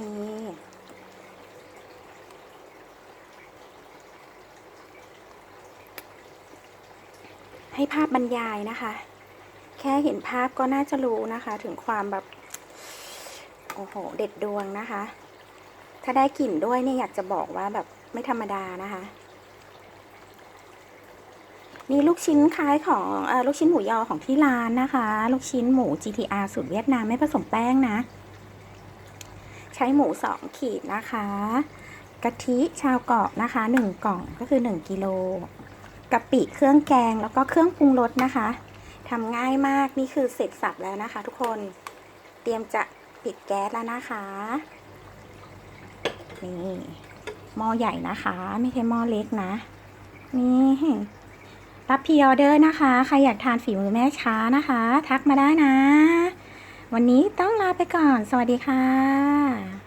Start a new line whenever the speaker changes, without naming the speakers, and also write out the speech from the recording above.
นี่ให้ภาพบรรยายนะคะ แค่เห็นภาพก็น่าจะรู้นะคะ ถึงความแบบ โอ้โห เด็ดดวงนะคะ ถ้าได้กลิ่นด้วยเนี่ยอยากจะบอกว่าแบบไม่ธรรมดานะคะนี่ลูกชิ้นคล้ายของอลูกชิ้นหมูยอของที่ร้านนะคะ ลูกชิ้นหมู GTR สูตรเวียดนามไม่ผสมแป้งนะ ใช้หมูสองขีดนะคะ กะทิชาวเกาะนะคะหนึ่งกล่องก็คือหนึ่งกิโลกะปิเครื่องแกงแล้วก็เครื่องปรุงรสนะคะทำง่ายมากนี่คือเสร็จสับแล้วนะคะ ทุกคนเตรียมจะปิดแก๊สแล้วนะคะนี่หม้อใหญ่นะคะ ไม่ใช่หม้อเล็กนะ นี่รับพีออเดอร์นะคะ ใครอยากทานฝีมือแม่ช้านะคะ ทักมาได้นะ วันนี้ต้อง ลาไปก่อน สวัสดีค่ะ